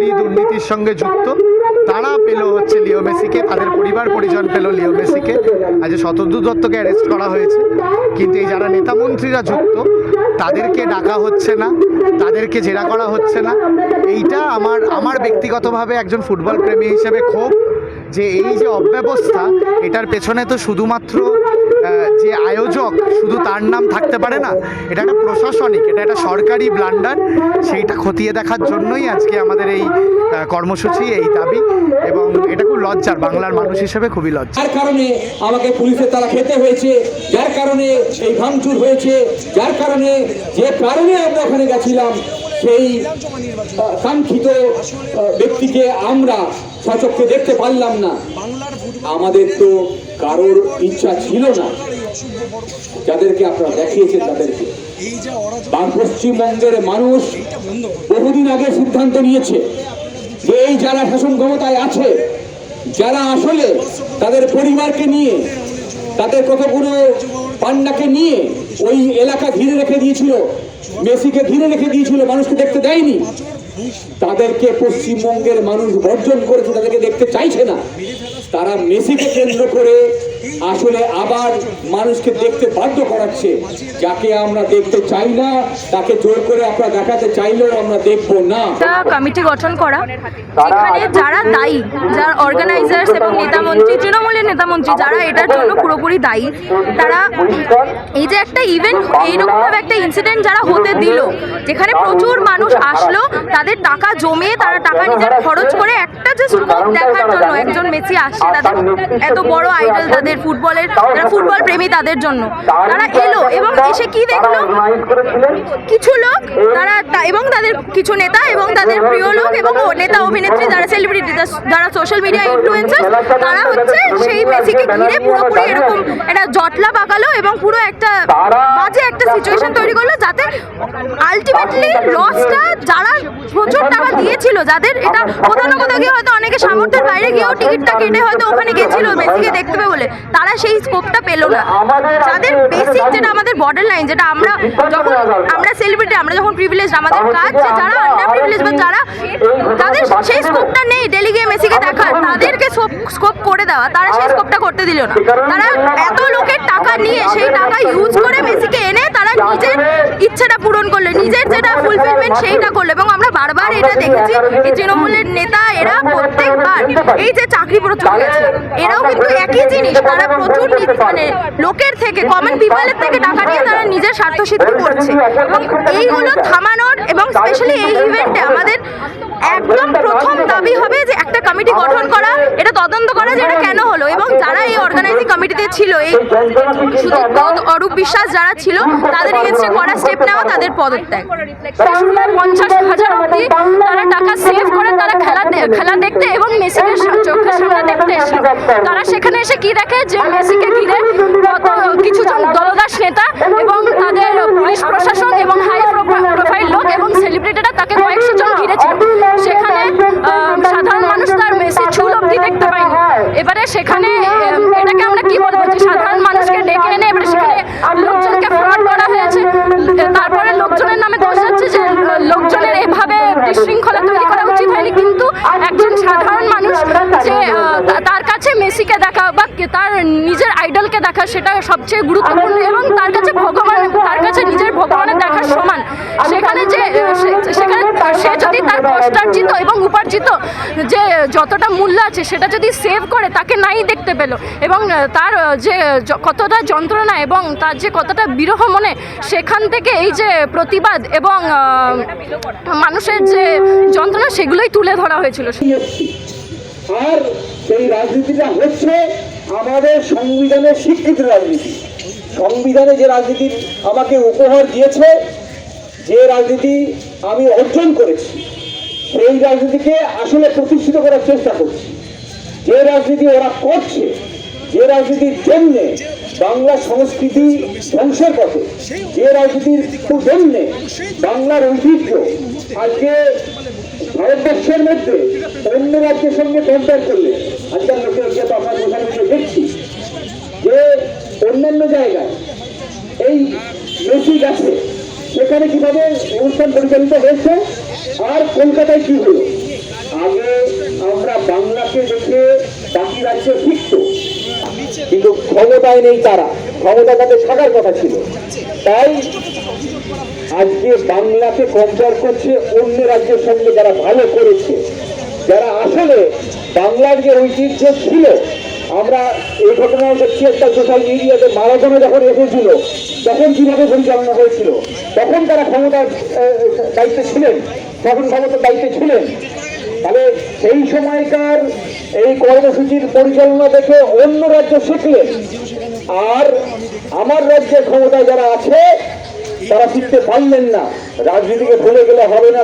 দুর্নীতির সঙ্গে যুক্ত। তারা পেল হচ্ছে লিও মেসিকে, তাদের পরিবার পরিজন পেল লিও মেসিকে। আজ শতদ্রু দত্তকে অ্যারেস্ট করা হয়েছে। কিন্তু এই যারা নেতা মন্ত্রীরা যুক্ত, তাদেরকে ডাকা হচ্ছে না, তাদেরকে জেরা করা হচ্ছে না। এইটা আমার আমার ব্যক্তিগতভাবে একজন ফুটবল প্রেমী হিসেবে ক্ষোভ যে এই যে অব্যবস্থা, এটার পেছনে তো শুধুমাত্র যে আয়োজক, শুধু তার নাম থাকতে পারে না, এটা একটা প্রশাসনিক, এটা একটা সরকারি ব্লান্ডার, সেইটা খতিয়ে দেখার জন্যই আজকে আমাদের এই কর্মসূচি, এই দাবি, এবং এটা খুব লজ্জার, বাংলার মানুষ হিসেবে খুবই লজ্জা যার কারণে আমাকে পুলিশের তারা খেতে হয়েছে, যার কারণে এই ভাঙচুর হয়েছে, যার কারণে যে কারণে আমরা ওখানে গেছিলাম, সেই কাঙ্ক্ষিত ব্যক্তিকে আমরা সচক্ষে দেখতে পারলাম না। আমাদের তো কারোর ইচ্ছা ছিল না। যাদেরকে আপনারা দেখিয়েছেন তাদেরকে। বাং পশ্চিমবঙ্গের মানুষ বহুদিন আগে সিদ্ধান্ত নিয়েছে যে এই যারা শাসন ক্ষমতায় আছে, যারা আসলে তাদের পরিবারকে নিয়ে, তাদের কতগুলো পান্ডাকে নিয়ে ওই এলাকা ঘিরে রেখে দিয়েছিল, মেসিকে ঘিরে রেখে দিয়েছিল, মানুষকে দেখতে দেয়নি। তাদেরকে পশ্চিমবঙ্গের মানুষ বর্জন করেছে তাদেরকে দেখতে চাইছে না। তারা মেসিকে কেন্দ্র করে আসলে আবার মানুষকে দেখতে বাধ্য করাচ্ছে। যাকে আমরা দেখতে চাই না তাকে জোর করে আমরা দেখাতে চাইলেও আমরা দেখব না। কমিটি গঠন করা যেখানে যারা দায়ী যারা অর্গানাইজার্স এবং নেতামন্ত্রী তৃণমূলের নেতামন্ত্রী যারা এটার জন্য পুরোপুরি দায়ী তারা এই যে একটা ইভেন্ট এইরকমভাবে একটা ইনসিডেন্ট যারা হতে দিল যেখানে প্রচুর মানুষ আসলো তাদের টাকা জমে তারা টাকা নিজের খরচ করে একটা যে স্কোপ দেখার জন্য একজন মেসি আসছে তাদের এত বড় আইডল তাদের ফুটবলের যারা ফুটবল প্রেমী তাদের জন্য। তারা এলো এবং এসে কি দেখল? কিছু লোক তারা এবং তাদের কিছু নেতা এবং তাদের প্রিয় লোক এবং ও নেতা অভিনেত্রী যারা সেলিব্রিটি যারা সোশ্যাল মিডিয়া ইনফ্লুয়েন্সার তারা হচ্ছে সেই মেসিকে ঘিরে পুরোপুরি এরকম একটা জটলা পাকালো এবং পুরো একটা বাজে একটা সিচুয়েশন তৈরি করল যাতে আলটিমেটলি লসটা যারা প্রচুর টাকা দিয়েছিল, যাদের এটা কোথাও না কোথাও গিয়ে হয়তো অনেকে সামর্থ্যের বাইরে গিয়েও টিকিটটা কেটে হয়তো ওখানে গেছিল মেসিকে দেখতে পাবে বলে। তারা সেই স্কোপটা পেল না। যাদের বেসিক যেটা আমাদের বর্ডার লাইন যেটা আমরা যখন আমরা সেলিব্রিটি আমরা যখন প্রিভিলেজ আমাদের কাজ যারা আন্ডার প্রিভিলেজ বা যারা তাদের সেই স্কোপটা নেই ডেলি গিয়ে মেসিকে দেখার তাদেরকে স্কোপ করে দেওয়া, তারা সেই স্কোপটা করতে দিল না। তারা এত লোকের টাকা নিয়ে সেই টাকা ইউজ করে মেসিকে এনে তারা নিজের ইচ্ছাটা পূরণ করল, নিজের যেটা ফুলফিলমেন্ট সেইটা করল। এবং আমরা বারবার এটা দেখেছি এই তৃণমূলের নেতা, এরা প্রত্যেকবার এই যে চাকরি প্রচুর এরাও কিন্তু একই জিনিস, তারা প্রচুর মানে লোকের থেকে কমন পিপলের থেকে টাকা নিয়ে তারা নিজের স্বার্থ সিদ্ধি করছে। এবং এইগুলো থামানোর এবং স্পেশালি এই ইভেন্টে আমাদের একদম প্রথম দাবি হবে যে একটা কমিটি গঠন করা এটা তদন্ত করা যে এটা কেন হলো এবং যারা এই অর্গানাইজিং কমিটিতে ছিল এই সুদীপ অরূপ বিশ্বাস যারা ছিল তাদের এগেনস্টে করা স্টেপ নেওয়া তাদের পদত্যাগ। পঞ্চাশ হাজার অব্দি তারা টাকা সেভ করে তারা খেলা খেলা দেখতে এবং মেসিকে চোখের সামনে দেখতে এসে তারা সেখানে এসে কি দেখে? যে মেসিকে ঘিরে কিছু জন দলদাস নেতা এবং তাদের পুলিশ প্রশাসন এবং হাই প্রোফাইল লোক এবং সেলিব্রিটিরা তাকে কয়েকশো জন ঘিরেছিল সেখানে আহ, সাধারণ মানুষ তার মেসি চুল অব্দি দেখতে পায়নি এবারে সেখানে এটাকে আমরা কি বলব যে সাধারণ মানুষকে ডেকে এনে এবারে সেখানে লোকজনকে ফ্রড করা হয়েছে। তারপরে লোকজনের নামে দোষ যাচ্ছে যে লোকজনের এভাবে বিশৃঙ্খলা তৈরি করা উচিত হয়নি। কিন্তু একজন সাধারণ মানুষ যে তার কাছে মেসিকে দেখা বা তার নিজের আইডলকে দেখা, সেটা সবচেয়ে গুরুত্বপূর্ণ এবং তার কাছে ভগবান, তার কাছে নিজের ভগবানের দেখার সমান সেখানে যে আহ, সে- সেখানে সে যদি তার কষ্টার্জিত এবং উপার্জিত যে যতটা মূল্য আছে সেটা যদি সেভ করে তাকে নাই দেখতে পেল। এবং তার যে কতটা যন্ত্রণা এবং তার যে কতটা বিরহ মনে সেখান থেকে এই যে প্রতিবাদ এবং মানুষের যে যন্ত্রণা সেগুলোই তুলে ধরা হয়েছিল। আর সেই রাজনীতিটা হচ্ছে আমাদের সংবিধানের স্বীকৃত রাজনীতি। সংবিধানে যে রাজনীতি আমাকে উপহার দিয়েছে যে রাজনীতি আমি অর্জন করেছি সেই রাজনীতিকে আসলে প্রতিষ্ঠিত করার চেষ্টা করছি। যে রাজনীতি ওরা করছে, যে রাজনীতির জন্যে বাংলা সংস্কৃতি ধ্বংসের পথে, যে রাজনীতির জন্যে বাংলার ঐতিহ্য আজকে ভারতবর্ষের মধ্যে অন্য রাজ্যের সঙ্গে কম্পেয়ার করলে, আজকাল লোকের তো আমরা বসে দেখছি যে অন্যান্য জায়গায় এই মেসি গেছে সেখানে কীভাবে অনুষ্ঠান পরিচালিত হয়েছে আর কলকাতায় কি হলো। আগে আমরা বাংলাকে দেখে বাকি রাজ্যে শিখত কিন্তু ক্ষমতায় নেই তারা। ক্ষমতা তাদের থাকার কথা ছিল। তাই আজকে বাংলাকে কম্পেয়ার করছে অন্য রাজ্যের সঙ্গে যারা ভালো করেছে। যারা আসলে বাংলার যে ঐতিহ্য ছিল, আমরা এই ঘটনাও দেখছি একটা সোশ্যাল মিডিয়াতে মারাথনে যখন এসেছিল তখন কীভাবে পরিচালনা হয়েছিল? তখন তারা ক্ষমতার দায়িত্বে ছিলেন। তখন ক্ষমতার দায়িত্বে ছিলেন, তাহলে সেই সময়কার এই কর্মসূচির পরিচালনা দেখে অন্য রাজ্য শিখলেন। আর আমার রাজ্যের ক্ষমতায় যারা আছে, তারা শিখতে পারলেন না। রাজনীতিকে ভুলে গেলে হবে না